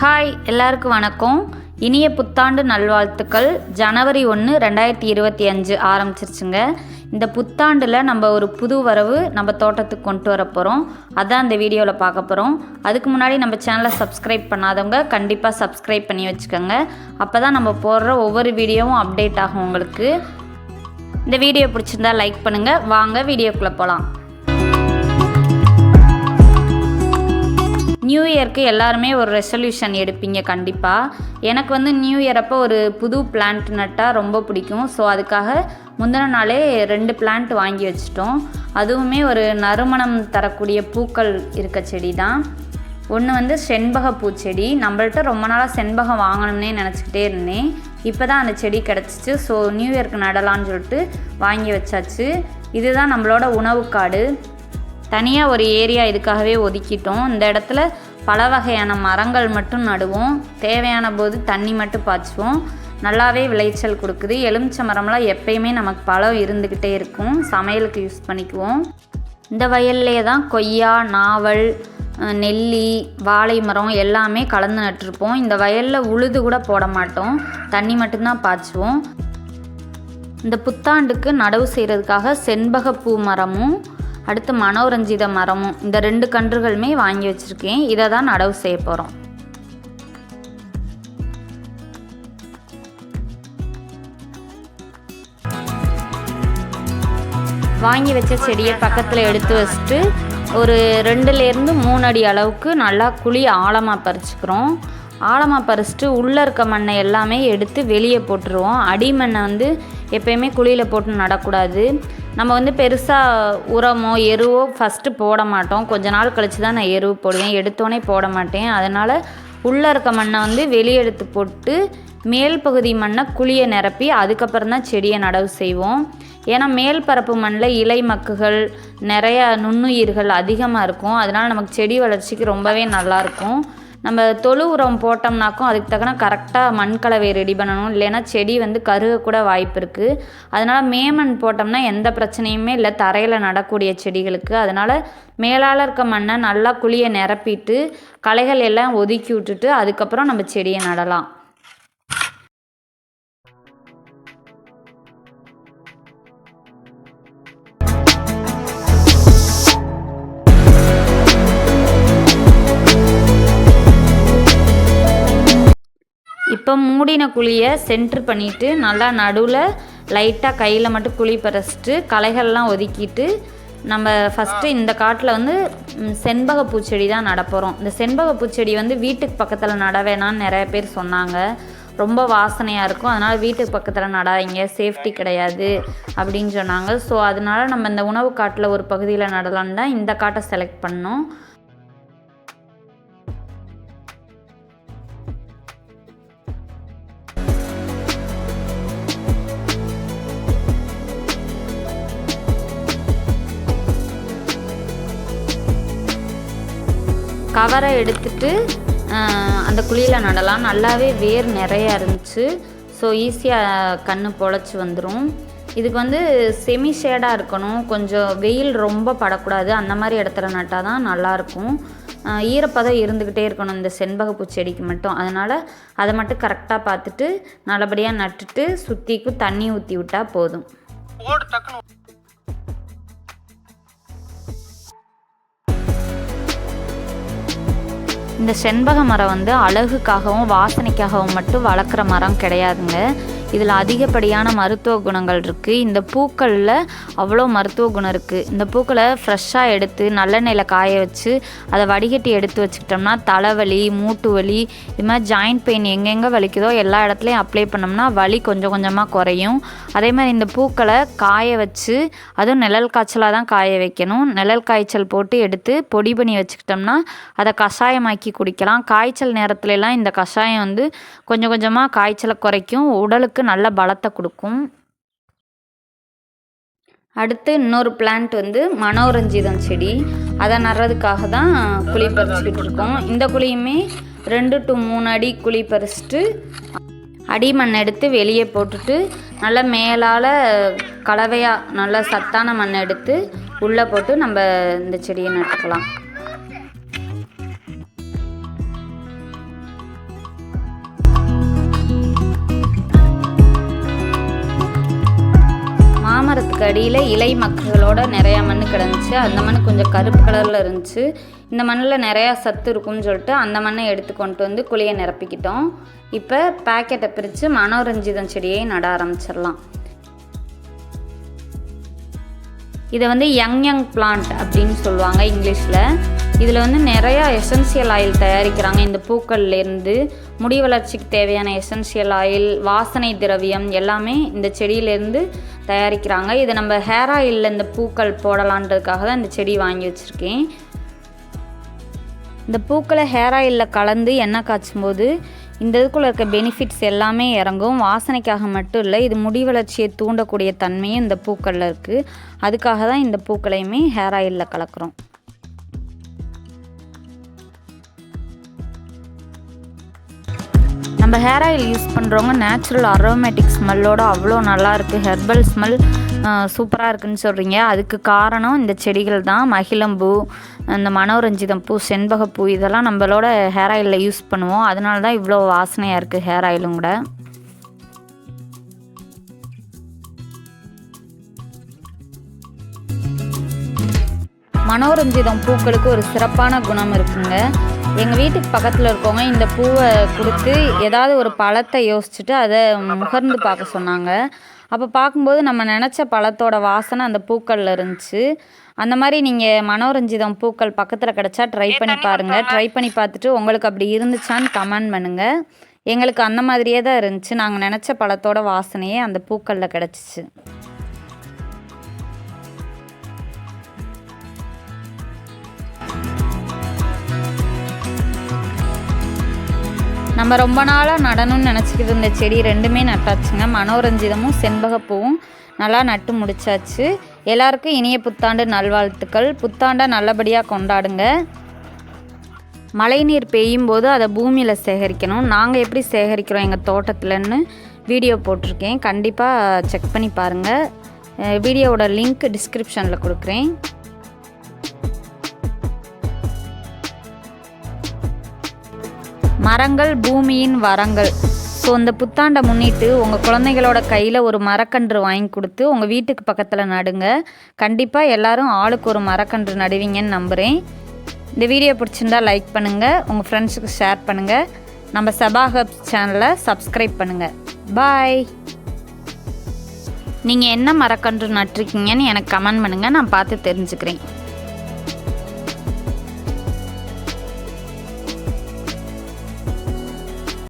Hi எல்லாருக்கும் வணக்கம். இனிய புத்தாண்டு நல்வாழ்த்துக்கள். ஜனவரி ஒன்று ரெண்டாயிரத்தி இருபத்தி அஞ்சு ஆரம்பிச்சிருச்சுங்க. இந்த புத்தாண்டில் நம்ம ஒரு புது வரவு நம்ம தோட்டத்துக்கு கொண்டு வர போகிறோம் அதான் இந்த வீடியோவில் பார்க்க போகிறோம் அதுக்கு முன்னாடி நம்ம சேனலை சப்ஸ்கிரைப் பண்ணாதவங்க கண்டிப்பாக சப்ஸ்கிரைப் பண்ணி வச்சுக்கோங்க. அப்போ தான் நம்ம போடுற ஒவ்வொரு வீடியோவும் அப்டேட் ஆகும் உங்களுக்கு. இந்த வீடியோ பிடிச்சிருந்தா லைக் பண்ணுங்கள் வாங்க வீடியோக்குள்ளே போகலாம் நியூ இயர்க்கு எல்லாருமே ஒரு ரெசல்யூஷன் எடுப்பீங்க கண்டிப்பாக எனக்கு வந்து நியூ இயர் அப்போ ஒரு புது பிளான்ட் நட்டால் ரொம்ப பிடிக்கும். ஸோ அதுக்காக முந்தின நாளே ரெண்டு பிளான்ட் வாங்கி வச்சிட்டோம். அதுவுமே ஒரு நறுமணம் தரக்கூடிய பூக்கள் இருக்க செடி தான் ஒன்று வந்து செண்பக பூச்செடி. நம்மள்ட்ட ரொம்ப நாளாக செண்பகம் வாங்கணும்னே நினச்சிக்கிட்டே இருந்தேன். இப்போ தான் அந்த செடி கிடச்சிச்சு. ஸோ நியூ இயர்க்கு நடலான்னு சொல்லிட்டு வாங்கி வச்சாச்சு. இதுதான் நம்மளோட உணவு காடு தனியாக ஒரு ஏரியா இதுக்காகவே ஒதுக்கிட்டோம். இந்த இடத்துல பல வகையான மரங்கள் மட்டும் நடுவோம். தேவையான போது தண்ணி மட்டும் பாய்ச்சுவோம். நல்லாவே விளைச்சல் கொடுக்குது. எலுமிச்சை மரம்லாம் எப்பயுமே நமக்கு பழம் இருந்துக்கிட்டே இருக்கும். சமையலுக்கு யூஸ் பண்ணிக்குவோம். இந்த வயல்லையே தான் கொய்யா நாவல் நெல்லி வாழை மரம் எல்லாமே கலந்து நட்டிருப்போம். இந்த வயலில் உழுது கூட போட மாட்டோம். தண்ணி மட்டும்தான் பாய்ச்சுவோம். இந்த புத்தாண்டுக்கு நடவு செய்கிறதுக்காக செண்பக பூ மரமும் அடுத்து மனோரஞ்சித மரமும் இந்த ரெண்டு கன்றுகளுமே வாங்கி வச்சுருக்கேன். இதை தான் நடவு செய்ய போகிறோம் வாங்கி வச்ச செடியை பக்கத்தில் எடுத்து வச்சுட்டு ஒரு ரெண்டுலேருந்து மூணு அடி அளவுக்கு நல்லா குழி ஆழமாக பறிச்சுக்கிறோம். ஆழமாக பறிச்சுட்டு உள்ளே இருக்க மண்ணை எல்லாமே எடுத்து வெளியே போட்டுருவோம். அடி மண்ணை வந்து எப்பயுமே குழியில் போட்டு நடக்கூடாது. நம்ம வந்து பெருசாக உரமோ எருவோ ஃபஸ்ட்டு போட மாட்டோம். கொஞ்ச நாள் கழித்து தான் நான் எருவு போடுவேன். எடுத்தோடனே போட மாட்டேன். அதனால் உள்ளே இருக்க மண்ணை வந்து வெளியே எடுத்து போட்டு மேல் பகுதி மண்ணை குழியை நிரப்பி அதுக்கப்புறம் தான் செடியை நடவு செய்வோம். ஏன்னா மேல் பரப்பு மண்ணில் இலை மக்குகள் நிறையா நுண்ணுயிர்கள் அதிகமாக இருக்கும். அதனால் நமக்கு செடி வளர்ச்சிக்கு ரொம்பவே நல்லாயிருக்கும் நம்ம தொழு உரம் போட்டோம்னாக்கும் அதுக்கு தக்கன கரெக்டாக மண் கலவை ரெடி பண்ணணும். இல்லைன்னா செடி வந்து கருக கூட வாய்ப்பு இருக்குது அதனால் மேமண் போட்டோம்னா எந்த பிரச்சனையுமே இல்லை. தரையில் நடக்கூடிய செடிகளுக்கு. அதனால் மேலால் இருக்க மண்ணை நல்லா குழியை நிரப்பிட்டு களைகள் எல்லாம் ஒதுக்கி விட்டுட்டு அதுக்கப்புறம் நம்ம செடியை நடலாம். இப்போ மூடின குழியை சென்ட்ரு பண்ணிவிட்டு நல்லா நடுவில் லைட்டாக கையில் மட்டும் குழி பறிச்சிட்டு களைகள்லாம் ஒதுக்கிட்டு நம்ம ஃபஸ்ட்டு இந்த காட்டில் வந்து செண்பக பூச்செடி தான் நடப்போகிறோம் இந்த செண்பக பூச்செடி வந்து வீட்டுக்கு பக்கத்தில் நட வேணான்னு நிறைய பேர் சொன்னாங்க. ரொம்ப வாசனையாக இருக்கும். அதனால் வீட்டுக்கு பக்கத்தில் நடாதீங்க. சேஃப்டி கிடையாது அப்படின்னு சொன்னாங்க. ஸோ அதனால நம்ம இந்த உணவு காட்டில் ஒரு பகுதியில் நடலான்னு தான் இந்த காட்டை செலக்ட் பண்ணோம். கவரை எடுத்துட்டு அந்த குழியில் நடலாம். நல்லாவே வேர் நிறையா இருந்துச்சு. ஸோ ஈஸியாக கண் பொழைச்சி வந்துடும் இதுக்கு வந்து செமி ஷேடாக இருக்கணும். கொஞ்சம் வெயில் ரொம்ப படக்கூடாது. அந்த மாதிரி இடத்துல நட்டால் தான் நல்லாயிருக்கும். ஈரப்பதம் இருந்துக்கிட்டே இருக்கணும் இந்த செண்பகப்பூ செடிக்கு மட்டும். அதனால் அதை மட்டும் கரெக்டாக பார்த்துட்டு நல்லபடியாக நட்டுட்டு சுற்றிக்கும் தண்ணி ஊற்றி விட்டால் போதும். இந்த செண்பக மரம் வந்து அழகுக்காகவும் வாசனைக்காகவும் மட்டும் வளர்க்குற மரம் கிடையாதுங்க. இதில் அதிகப்படியான மருத்துவ குணங்கள் இருக்குது இந்த பூக்களில் அவ்வளோ மருத்துவ குணம் இருக்குது இந்த பூக்களை ஃப்ரெஷ்ஷாக எடுத்து நல்லெண்ணெயில் காய வச்சு அதை வடிகட்டி எடுத்து வச்சுக்கிட்டோம்னா தலைவலி மூட்டு வலி இது மாதிரி ஜாயிண்ட் பெயின் எங்கெங்கே வலிக்குதோ எல்லா இடத்துலையும் அப்ளை பண்ணோம்னா வலி கொஞ்சம் கொஞ்சமாக குறையும். அதே மாதிரி இந்த பூக்களை காய வச்சு அதுவும் நிழல் காய்ச்சலாக தான் காய வைக்கணும். நிழல் காய்ச்சல் போட்டு எடுத்து பொடி பண்ணி வச்சுக்கிட்டோம்னா அதை கஷாயமாக்கி குடிக்கலாம். காய்ச்சல் நேரத்துலலாம் இந்த கஷாயம் வந்து கொஞ்சம் கொஞ்சமாக காய்ச்சலை குறைக்கும். உடலுக்கு நல்ல பலத்தை கொடுக்கும். அடுத்து இன்னொரு பிளான்ட் வந்து மனோரஞ்சிதம் செடி. அதை நடுறதுக்காக தான் குழி பறிச்சுக்கிட்டு இருக்கோம். இந்த குழியுமே ரெண்டு டு மூணு அடி குழி பறிச்சுட்டு அடிமண் எடுத்து வெளியே போட்டுட்டு நல்லா மேலால் கலவையாக நல்லா சத்தான மண் எடுத்து உள்ளே போட்டு நம்ம இந்த செடியை நட்டுக்கலாம். அடியில் இலை மக்களோட நிறையா மண் கிடந்துச்சு. அந்த மண் கொஞ்சம் கருப்பு கலரில் இருந்துச்சு. இந்த மண்ணில் நிறையா சத்து இருக்கும்னு சொல்லிட்டு அந்த மண்ணை எடுத்து கொண்டு வந்து குழியை நிரப்பிக்கிட்டோம். இப்போ பேக்கெட்டை பிரித்து மனோரஞ்சிதம் செடியை நட ஆரம்பிச்சிடலாம். இதை வந்து யங் யங் பிளான்ட் அப்படின்னு சொல்லுவாங்க இங்கிலீஷில். இதில் வந்து நிறையா எசென்சியல் ஆயில் தயாரிக்கிறாங்க. இந்த பூக்கள்லேருந்து முடி வளர்ச்சிக்கு தேவையான எசென்சியல் ஆயில் வாசனை திரவியம் எல்லாமே இந்த செடியிலேருந்து தயாரிக்கிறாங்க. இதை நம்ம ஹேர் ஆயிலில் இந்த பூக்கள் போடலான்றதுக்காக தான் இந்த செடி வாங்கி வச்சுருக்கேன். இந்த பூக்களை ஹேர் ஆயிலில் கலந்து எண்ணெய் காய்ச்சும் போது இந்த இதுக்குள்ளே இருக்க பெனிஃபிட்ஸ் எல்லாமே இறங்கும். வாசனைக்காக மட்டும் இல்லை இது முடி வளர்ச்சியை தூண்டக்கூடிய தன்மையும் இந்த பூக்களில் இருக்குது அதுக்காக தான் இந்த பூக்களையுமே ஹேர் ஆயிலில் கலக்கிறோம். நம்ம ஹேர் ஆயில் யூஸ் பண்ணுறவங்க நேச்சுரல் அரோமேட்டிக் ஸ்மெல்லோட அவ்வளோ நல்லாயிருக்கு ஹெர்பல் ஸ்மெல் சூப்பராக இருக்குன்னு சொல்கிறீங்க அதுக்கு காரணம் இந்த செடிகள் தான். மகிழம்பூ இந்த மனோரஞ்சிதம் பூ செண்பகப்பூ இதெல்லாம் நம்மளோட ஹேர் ஆயிலில் யூஸ் பண்ணுவோம். அதனால தான் இவ்வளோ வாசனையாக இருக்குது ஹேர் ஆயிலும் கூட. மனோரஞ்சிதம் பூக்களுக்கு ஒரு சிறப்பான குணம் இருக்குங்க. எங்கள் வீட்டுக்கு பக்கத்தில் இருக்கவங்க இந்த பூவை கொடுத்து ஏதாவது ஒரு பழத்தை யோசிச்சுட்டு அதை முகர்ந்து பார்க்க சொன்னாங்க. அப்போ பார்க்கும்போது நம்ம நினச்ச பழத்தோட வாசனை அந்த பூக்களில் இருந்துச்சு. அந்த மாதிரி நீங்கள் மனோரஞ்சிதம் பூக்கள் பக்கத்தில் கிடச்சா ட்ரை பண்ணி பாருங்கள் ட்ரை பண்ணி பார்த்துட்டு உங்களுக்கு அப்படி இருந்துச்சான்னு கமெண்ட் பண்ணுங்கள் எங்களுக்கு அந்த மாதிரியே தான் இருந்துச்சு. நாங்கள் நினச்ச பழத்தோட வாசனையே அந்த பூக்களில் கிடச்சிச்சு. நம்ம ரொம்ப நாளாக நடணும்னு நினச்சிக்கிட்டு இருந்த செடி ரெண்டுமே நட்டாச்சுங்க. மனோரஞ்சிதமும் செண்பகப்பூவும் நல்லா நட்டு முடிச்சாச்சு. எல்லாருக்கும் இனிய புத்தாண்டு நல்வாழ்த்துக்கள். புத்தாண்டை நல்லபடியாக கொண்டாடுங்க. மழைநீர் பெய்யும் போது அதை பூமியில் சேகரிக்கணும். நாங்கள் எப்படி சேகரிக்கிறோம் எங்கள் தோட்டத்தில்னு வீடியோ போட்டிருக்கேன். கண்டிப்பாக செக் பண்ணி பாருங்கள் வீடியோவோட லிங்க் டிஸ்கிரிப்ஷனில் கொடுக்குறேன். மரங்கள் பூமியின் வரங்கள். ஸோ இந்த புத்தாண்டை முன்னிட்டு உங்கள் குழந்தைகளோட கையில் ஒரு மரக்கன்று வாங்கி கொடுத்து உங்கள் வீட்டுக்கு பக்கத்தில் நடுங்க. கண்டிப்பாக எல்லாரும் ஆளுக்கு ஒரு மரக்கன்று நடுவீங்கன்னு நம்புகிறேன் இந்த வீடியோ பிடிச்சிருந்தா லைக் பண்ணுங்கள் உங்கள் ஃப்ரெண்ட்ஸுக்கு ஷேர் பண்ணுங்கள் நம்ம சபா ஹப்ஸ் சேனலை சப்ஸ்கிரைப் பண்ணுங்கள் பாய் நீங்கள் என்ன மரக்கன்று நட்டிருக்கீங்கன்னு எனக்கு கமெண்ட் பண்ணுங்கள் நான் பார்த்து தெரிஞ்சுக்கிறேன்.